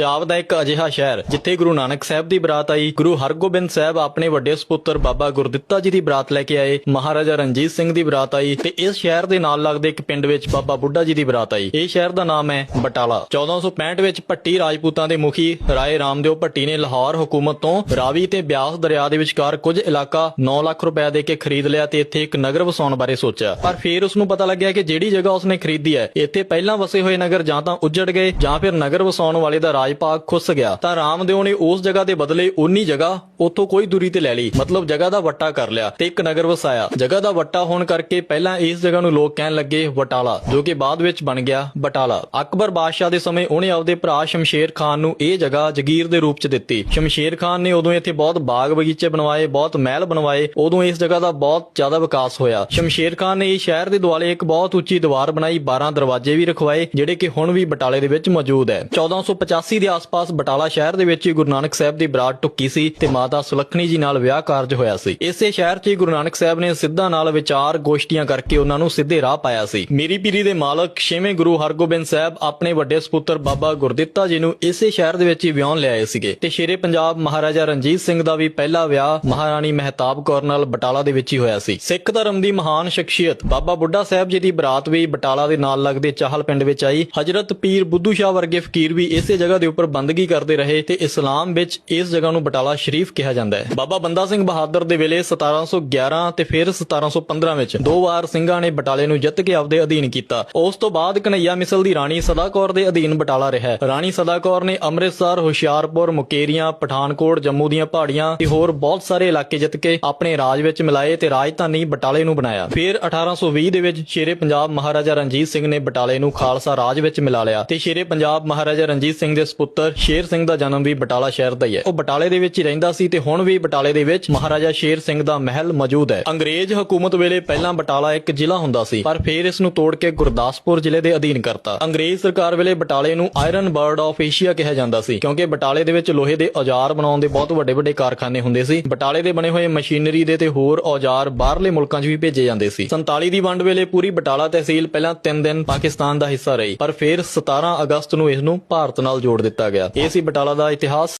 ਪੰਜਾਬ ਦਾ ਇੱਕ ਅਜਿਹਾ ਸ਼ਹਿਰ, ਜਿੱਥੇ ਗੁਰੂ ਨਾਨਕ ਸਾਹਿਬ ਦੀ ਬਰਾਤ ਆਈ। ਗੁਰੂ ਹਰਗੋਬਿੰਦ ਸਾਹਿਬ ਆਪਣੇ ਵੱਡੇ ਸੁਪੁੱਤਰ ਬਾਬਾ ਗੁਰਦਿੱਤਾ ਜੀ ਦੀ ਬਰਾਤ ਲੈ ਕੇ ਆਏ। ਮਹਾਰਾਜਾ ਰਣਜੀਤ ਸਿੰਘ ਦੀ ਬਰਾਤ ਆਈ ਤੇ ਇਸ ਸ਼ਹਿਰ ਦੇ ਨਾਲ ਲੱਗਦੇ ਇੱਕ ਪਿੰਡ ਵਿੱਚ ਬਾਬਾ ਬੁੱਢਾ ਜੀ ਦੀ ਬਰਾਤ ਆਈ। ਇਹ ਸ਼ਹਿਰ ਦਾ ਨਾਮ ਹੈ ਬਟਾਲਾ। 1465 ਵਿੱਚ ਭੱਟੀ ਰਾਜਪੂਤਾਂ ਦੇ ਮੁਖੀ ਰਾਏ ਰਾਮਦੇਵ ਭੱਟੀ ਨੇ ਲਾਹੌਰ ਹਕੂਮਤ ਤੋਂ ਰਾਵੀ ਤੇ ਬਿਆਸ ਦਰਿਆ ਦੇ ਵਿਚਕਾਰ ਕੁਝ ਇਲਾਕਾ 9 ਲੱਖ ਰੁਪਏ ਦੇ ਕੇ ਖਰੀਦ ਲਿਆ ਤੇ ਇੱਥੇ ਇੱਕ ਨਗਰ ਵਸਾਉਣ ਬਾਰੇ ਸੋਚਿਆ। ਪਰ ਫਿਰ ਉਸ ਨੂੰ ਪਤਾ ਲੱਗਿਆ ਕਿ ਜਿਹੜੀ ਜਗ੍ਹਾ ਉਸਨੇ ਖਰੀਦੀ ਹੈ, ਇੱਥੇ ਪਹਿਲਾਂ ਵਸੇ ਹੋਏ ਨਗਰ ਜਾਂ ਤਾਂ ਉੱਜੜ ਗਏ ਜਾਂ ਫਿਰ ਨਗਰ ਵਸਾਉਣ ਵਾਲੇ ਦਾ ਰਾਜ ਭਾਗ ਖੁੱਸ ਗਿਆ। ਤਾਂ ਰਾਮਦੇਵ ਨੇ ਉਸ ਜਗ੍ਹਾ ਦੇ ਬਦਲੇ ਉਨੀ ਜਗ੍ਹਾ ਉੱਥੋਂ ਕੋਈ ਦੂਰੀ ਤੇ ਲੈ ਲਈ। ਮਤਲਬ ਜਗ੍ਹਾ ਦਾ ਵੱਟਾ ਕਰ ਲਿਆ ਤੇ ਇੱਕ ਨਗਰ ਵਸਾਇਆ। ਜਗ੍ਹਾ ਦਾ ਵੱਟਾ ਹੋਣ ਕਰਕੇ ਪਹਿਲਾਂ ਇਸ ਜਗ੍ਹਾ ਨੂੰ ਲੋਕ ਕਹਿਣ ਲੱਗੇ ਵਟਾਲਾ, ਜੋ ਕਿ ਬਾਅਦ ਵਿੱਚ ਬਣ ਗਿਆ ਬਟਾਲਾ। ਅਕਬਰ ਬਾਦਸ਼ਾਹ ਦੇ ਸਮੇਂ ਉਹਨੇ ਆਪਦੇ ਭਰਾ ਸ਼ਮਸ਼ੇਰ ਖਾਨ ਨੂੰ ਇਹ ਜਗ੍ਹਾ ਜਗੀਰ ਦੇ ਰੂਪ 'ਚ ਦਿੱਤੀ। ਸ਼ਮਸ਼ੇਰ ਖਾਨ ਨੇ ਉਦੋਂ ਇੱਥੇ ਬਹੁਤ ਬਾਗ ਬਗੀਚੇ ਬਣਵਾਏ, ਬਹੁਤ ਮਹਿਲ ਬਣਵਾਏ। ਉਦੋਂ ਇਸ ਜਗ੍ਹਾ ਦਾ ਬਹੁਤ ਜ਼ਿਆਦਾ ਵਿਕਾਸ ਹੋਇਆ। ਸ਼ਮਸ਼ੇਰ ਖਾਨ ਨੇ ਇਸ ਸ਼ਹਿਰ ਦੇ ਦੁਆਲੇ ਇੱਕ ਬਹੁਤ ਉੱਚੀ ਦੀਵਾਰ ਬਣਾਈ। 12 ਦਰਵਾਜ਼ੇ ਵੀ ਰਖਵਾਏ, ਜਿਹੜੇ ਕਿ ਹੁਣ ਵੀ ਬਟਾਲੇ ਦੇ ਵਿੱਚ ਮੌਜੂਦ ਹੈ। 1485 ਦੇ ਆਸ-ਪਾਸ ਬਟਾਲਾ ਸ਼ਹਿਰ ਦੇ ਵਿੱਚ ਹੀ ਗੁਰੂ ਨਾਨਕ ਸਾਹਿਬ ਦੀ ਬਰਾਤ ਟੁੱਕੀ ਸੀ ਤੇ ਮਾਤਾ ਸੁਲੱਖਣੀ ਜੀ ਨਾਲ ਵਿਆਹ ਕਾਰਜ ਹੋਇਆ ਸੀ। ਇਸੇ ਸ਼ਹਿਰ 'ਚ ਹੀ ਗੁਰੂ ਨਾਨਕ ਸਾਹਿਬ ਨੇ ਸਿੱਧਾ ਨਾਲ ਵਿਚਾਰ ਗੋਸ਼ਟੀਆਂ ਕਰਕੇ ਉਹਨਾਂ ਨੂੰ ਸਿੱਧੇ ਰਾਹ ਪਾਇਆ ਸੀ। ਮੇਰੀ ਪੀਰੀ ਦੇ ਮਾਲਕ ਛੇਵੇਂ ਗੁਰੂ ਹਰਗੋਬਿੰਦ ਸਾਹਿਬ ਆਪਣੇ ਵੱਡੇ ਸੁਪੁੱਤਰ ਬਾਬਾ ਗੁਰਦਿੱਤਾ ਜੀ ਨੂੰ ਇਸੇ ਸ਼ਹਿਰ ਦੇ ਵਿੱਚ ਹੀ ਵਿਆਹਣ ਲਿਆਏ ਸੀਗੇ ਤੇ ਸ਼ੇਰੇ ਪੰਜਾਬ ਮਹਾਰਾਜਾ ਰਣਜੀਤ ਸਿੰਘ ਦਾ ਵੀ ਪਹਿਲਾ ਵਿਆਹ ਮਹਾਰਾਣੀ ਮਹਿਤਾਬ ਕੌਰ ਨਾਲ ਬਟਾਲਾ ਦੇ ਵਿੱਚ ਹੀ ਹੋਇਆ ਸੀ। ਸਿੱਖ ਧਰਮ ਦੀ ਮਹਾਨ ਸ਼ਖਸੀਅਤ ਬਾਬਾ ਬੁੱਢਾ ਸਾਹਿਬ ਜੀ ਦੀ ਬਰਾਤ ਵੀ ਬਟਾਲਾ ਦੇ ਨਾਲ ਲੱਗਦੇ ਚਾਹਲ ਪਿੰਡ ਵਿੱਚ ਆਈ। ਹਜ਼ਰਤ ਪੀਰ ਬੁੱਧੂ ਸ਼ਾਹ ਵਰਗੇ ਫਕੀਰ ਵੀ ਇਸੇ ਜਗ੍ਹਾ ਦੇ ਉੱਪਰ ਬੰਦਗੀ ਕਰਦੇ ਰਹੇ ਤੇ ਇਸਲਾਮ ਵਿੱਚ ਇਸ ਜਗ੍ਹਾ ਨੂੰ ਬਟਾਲਾ ਸ਼ਰੀਫ ਕਿਹਾ ਜਾਂਦਾ ਹੈ। ਬਾਬਾ ਬੰਦਾ ਸਿੰਘ ਬਹਾਦਰ ਦੇ ਵੇਲੇ 1711 ਤੇ ਫਿਰ 1715 ਵਿੱਚ ਦੋ ਵਾਰ ਸਿੰਘਾਂ ਨੇ ਬਟਾਲੇ ਨੂੰ ਜਿੱਤ ਕੇ ਆਪਦੇ ਅਧੀਨ ਕੀਤਾ। ਉਸ ਤੋਂ ਬਾਅਦ ਕਨਈਆ ਮਿਸਲ ਦੀ ਰਾਣੀ ਸਦਾ ਕੌਰ ਦੇ ਅਧੀਨ ਬਟਾਲਾ ਰਿਹਾ ਰਾਣੀ ਸਦਾ ਕੌਰ ਨੇ ਅੰਮ੍ਰਿਤਸਰ, ਹੁਸ਼ਿਆਰਪੁਰ, ਮੁਕੇਰੀਆਂ, ਪਠਾਨਕੋਟ, ਜੰਮੂ ਦੀਆਂ ਪਹਾੜੀਆਂ ਤੇ ਹੋਰ ਬਹੁਤ ਸਾਰੇ ਇਲਾਕੇ ਜਿੱਤ ਕੇ ਆਪਣੇ ਰਾਜ ਵਿੱਚ ਮਿਲਾਏ ਤੇ ਰਾਜਧਾਨੀ ਬਟਾਲੇ ਨੂੰ ਬਣਾਇਆ। ਫਿਰ 1820 ਦੇ ਵਿੱਚ ਸ਼ੇਰੇ ਪੰਜਾਬ ਮਹਾਰਾਜਾ ਰਣਜੀਤ ਸਿੰਘ ਨੇ ਬਟਾਲੇ ਨੂੰ ਖਾਲਸਾ ਰਾਜ ਵਿੱਚ ਮਿਲਾ ਲਿਆ ਤੇ ਸ਼ੇਰੇ ਪੰਜਾਬ ਮਹਾਰਾਜਾ ਰਣਜੀਤ ਸਿੰਘ ਦੇ ਪੁੱਤਰ ਸ਼ੇਰ ਸਿੰਘ ਦਾ ਜਨਮ ਵੀ ਬਟਾਲਾ ਸ਼ਹਿਰ ਦਾ ਹੀ ਹੈ। ਉਹ ਬਟਾਲੇ ਦੇ ਵਿੱਚ ਹੀ ਰਹਿੰਦਾ ਸੀ ਤੇ ਹੁਣ ਵੀ ਬਟਾਲੇ ਦੇ ਵਿੱਚ ਮਹਾਰਾਜਾ ਸ਼ੇਰ ਸਿੰਘ ਦਾ ਮਹਿਲ ਮੌਜੂਦ ਹੈ। ਅੰਗਰੇਜ਼ ਹਕੂਮਤ ਵੇਲੇ ਪਹਿਲਾਂ ਬਟਾਲਾ ਇੱਕ ਜ਼ਿਲ੍ਹਾ ਹੁੰਦਾ ਸੀ, ਪਰ ਫਿਰ ਇਸ ਨੂੰ ਤੋੜ ਕੇ ਗੁਰਦਾਸਪੁਰ ਜ਼ਿਲ੍ਹੇ ਦੇ ਅਧੀਨ ਕਰਤਾ। ਅੰਗਰੇਜ਼ ਸਰਕਾਰ ਵੇਲੇ ਬਟਾਲੇ ਨੂੰ ਆਇਰਨ ਬਰਡ ਆਫ ਏਸ਼ੀਆ ਕਿਹਾ ਜਾਂਦਾ ਸੀ, ਕਿਉਂਕਿ ਬਟਾਲੇ ਦੇ ਵਿੱਚ ਲੋਹੇ ਦੇ ਔਜ਼ਾਰ ਬਣਾਉਣ ਦੇ ਬਹੁਤ ਵੱਡੇ ਵੱਡੇ ਕਾਰਖਾਨੇ ਹੁੰਦੇ ਸੀ। ਬਟਾਲੇ ਦੇ ਬਣੇ ਹੋਏ ਮਸ਼ੀਨਰੀ ਦੇ ਤੇ ਹੋਰ ਔਜ਼ਾਰ ਬਾਹਰਲੇ ਮੁਲਕਾਂ 'ਚ ਵੀ ਭੇਜੇ ਜਾਂਦੇ ਸੀ। 47 ਦੀ ਵੰਡ ਵੇਲੇ ਪੂਰੀ ਬਟਾਲਾ ਤਹਿਸੀਲ ਪਹਿਲਾਂ 3 ਦਿਨ ਪਾਕਿਸਤਾਨ ਦਾ ਹਿੱਸਾ ਰਹੀ, ਪਰ ਫਿਰ 17 ਅਗਸਤ ਨੂੰ ਇਸ ਨੂੰ ਭਾਰਤ ਨਾਲ ਜੋੜ ਦਿੱਤਾ ਗਿਆ। ਇਹ ਸੀ ਬਟਾਲਾ ਦਾ ਇਤਿਹਾਸ।